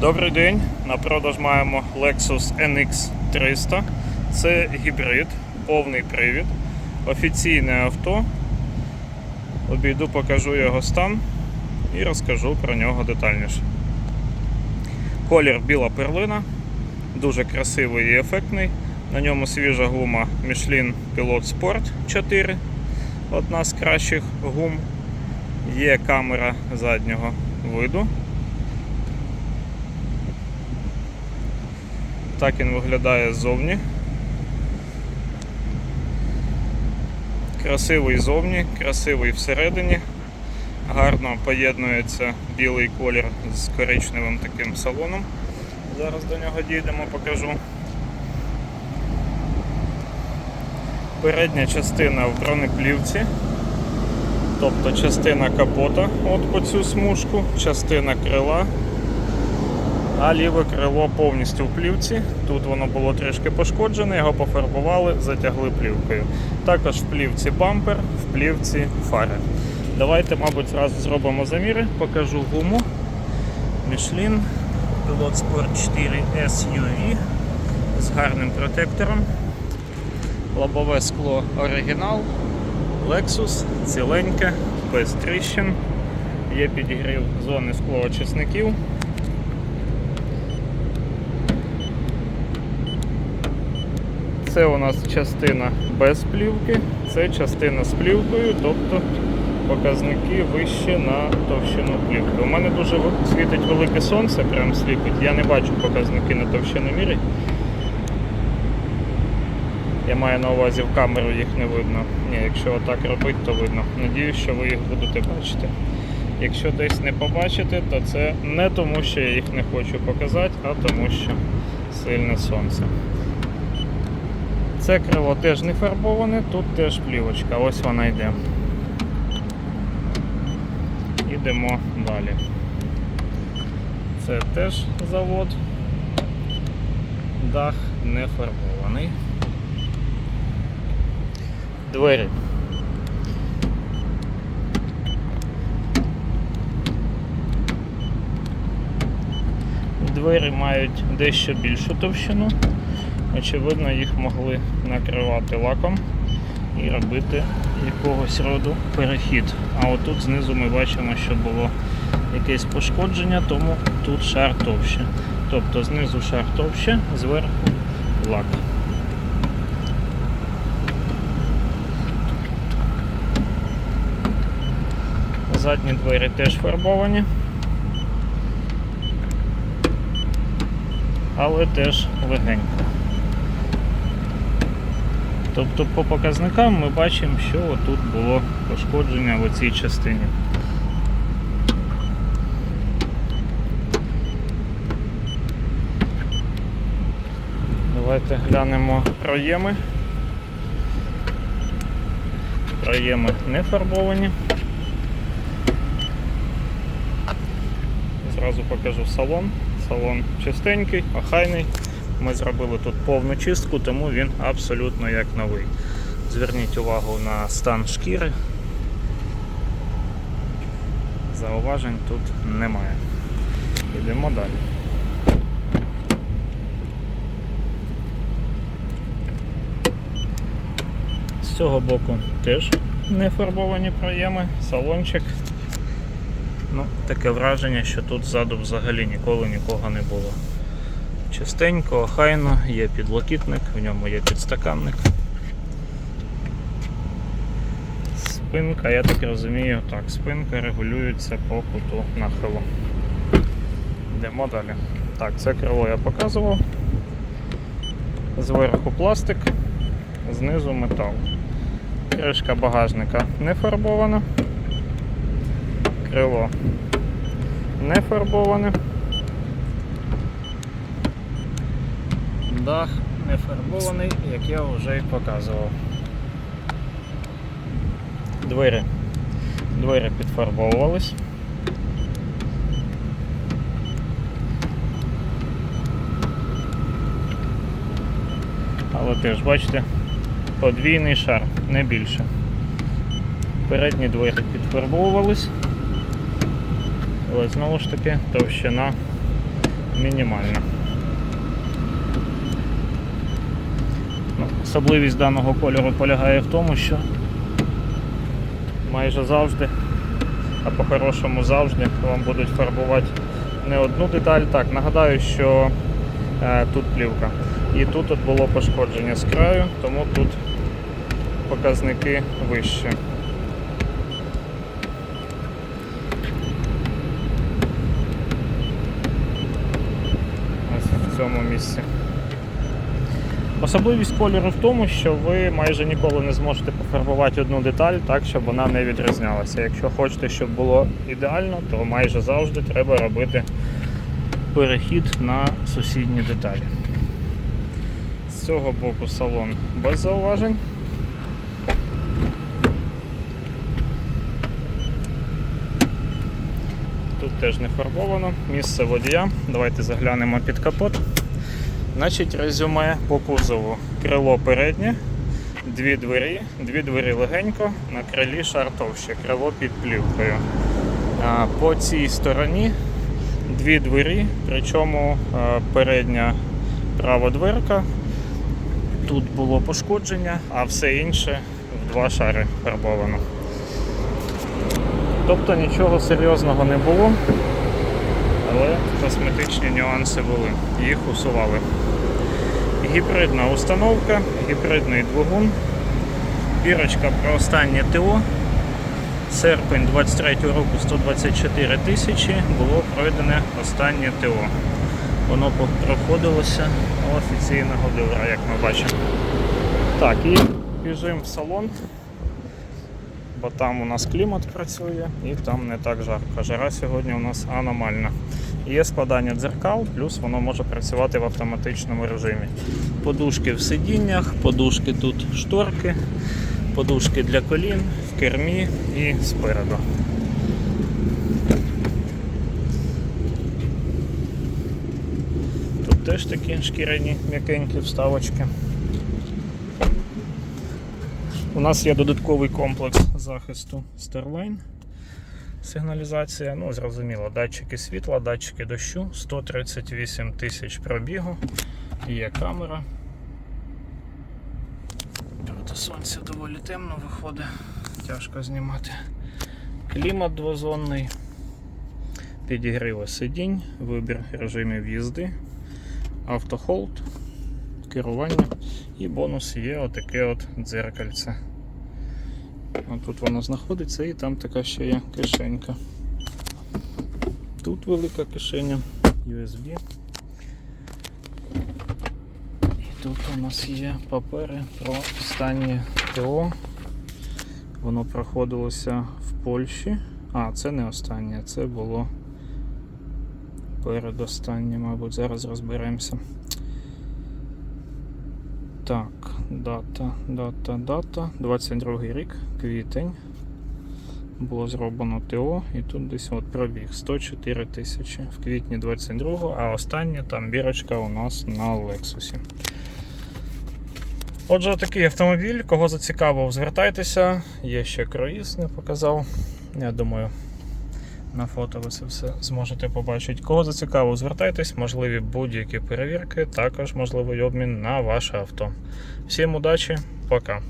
Добрий день. На продаж маємо Lexus NX 300. Це гібрид, повний привід, офіційне авто. Обійду, покажу його стан і розкажу про нього детальніше. Колір біла перлина, дуже красивий і ефектний. На ньому свіжа гума Michelin Pilot Sport 4, одна з кращих гум. Є камера заднього виду. Так він виглядає ззовні. Красивий ззовні, красивий всередині. Гарно поєднується білий колір з коричневим таким салоном. Зараз до нього дійдемо, покажу. Передня частина в бронеплівці, тобто частина капота от по цю смужку, частина крила, а ліве крило повністю в плівці. Тут воно було трішки пошкоджене, його пофарбували, затягли плівкою. Також в плівці бампер, в плівці фари. Давайте, мабуть, зразу зробимо заміри, покажу гуму. Michelin Pilot Sport 4 SUV з гарним протектором. Лобове скло оригінал, Lexus, ціленьке, без тріщин, є підігрів зони склоочисників. Це у нас частина без плівки, це частина з плівкою, тобто показники вище на товщину плівки. У мене дуже світить велике сонце, прям сліпить. Я не бачу показники на товщину мірі. Я маю на увазі в камеру їх не видно. Ні, якщо отак робити, то видно. Надіюсь, що ви їх будете бачити. Якщо десь не побачите, то це не тому, що я їх не хочу показати, а тому, що сильне сонце. Це крило теж не фарбоване, тут теж плівочка, ось вона йде. Ідемо далі. Це теж завод. Дах не фарбований. Двері. Двері мають дещо більшу товщину. Очевидно, їх могли накривати лаком і робити якогось роду перехід. А отут знизу ми бачимо, що було якесь пошкодження, тому тут шар товще. Тобто знизу шар товще, зверху лак. Задні двері теж фарбовані. Але теж легенько. Тобто по показникам ми бачимо, що тут було пошкодження в цій частині. Давайте глянемо проєми. Проєми не фарбовані. Зразу покажу салон. Салон чистенький, охайний. Ми зробили тут повну чистку, тому він абсолютно як новий. Зверніть увагу на стан шкіри. Зауважень тут немає. Йдемо далі. З цього боку теж не фарбовані проєми, салончик. Ну, таке враження, що тут ззаду взагалі ніколи нікого не було. Чистенько, охайно, є підлокітник, в ньому є підстаканник. Спинка, я так розумію, так, спинка регулюється по куту нахилу. Йдемо далі. Так, це крило я показував. Зверху пластик, знизу метал. Кришка багажника не фарбована. Крило не фарбоване. Дах не фарбований, як я вже і показував. Двері. Двері підфарбовувались. Але теж, бачите, подвійний шар, не більше. Передні двері підфарбовувались. Але знову ж таки товщина мінімальна. Особливість даного кольору полягає в тому, що майже завжди, а по-хорошому завжди вам будуть фарбувати не одну деталь. Так, нагадаю, що е, тут плівка. І тут от було пошкодження з краю, тому тут показники вищі. Ось в цьому місці. Особливість кольору в тому, що ви майже ніколи не зможете пофарбувати одну деталь так, щоб вона не відрізнялася. Якщо хочете, щоб було ідеально, то майже завжди треба робити перехід на сусідні деталі. З цього боку салон без зауважень. Тут теж не фарбовано. Місце водія. Давайте заглянемо під капот. Значить, резюме по кузову. Крило переднє, дві двері, дві двері легенько, на крилі шар товще, крило під плівкою. А по цій стороні дві двері, причому передня права дверка. Тут було пошкодження, а все інше в два шари фарбовано. Тобто нічого серйозного не було, але косметичні нюанси були, їх усували. Гібридна установка, гібридний двигун, бірочка про останнє ТО. Серпень 23 року 124 тисячі було пройдене останнє ТО. Воно проходилося офіційного дилера, як ми бачимо. Так, і біжимо в салон, бо там у нас клімат працює і там не так жарко. Жара сьогодні у нас аномальна. Є складання дзеркал, плюс воно може працювати в автоматичному режимі. Подушки в сидіннях, подушки тут шторки, подушки для колін, в кермі і спереду. Тут теж такі шкіряні м'якенькі вставочки. У нас є додатковий комплекс захисту Starline. Сигналізація, ну зрозуміло, датчики світла, датчики дощу, 138 тисяч пробігу, є камера. Проти сонця доволі темно виходить, тяжко знімати. Клімат двозонний, підігріви сидінь, вибір режимів їзди, автохолд, керування і бонус є отаке от дзеркальце. От тут воно знаходиться і там така ще є кишенька. Тут велика кишеня, USB. І тут у нас є папери про останнє ТО. Воно проходилося в Польщі. А, це не останнє, це було передостаннє, мабуть, зараз розберемося. Так, дата, дата, дата. 22 рік, квітень. Було зроблено ТО і тут десь от пробіг 104 тисячі в квітні 22-го, а остання там бірочка у нас на Лексусі. Отже, такий автомобіль, кого зацікавив, звертайтеся. Є ще круїз, не показав. Я думаю, на фото ви це все зможете побачити. Кого зацікаво, звертайтесь, можливі будь-які перевірки, також можливий обмін на ваше авто. Всім удачі, пока!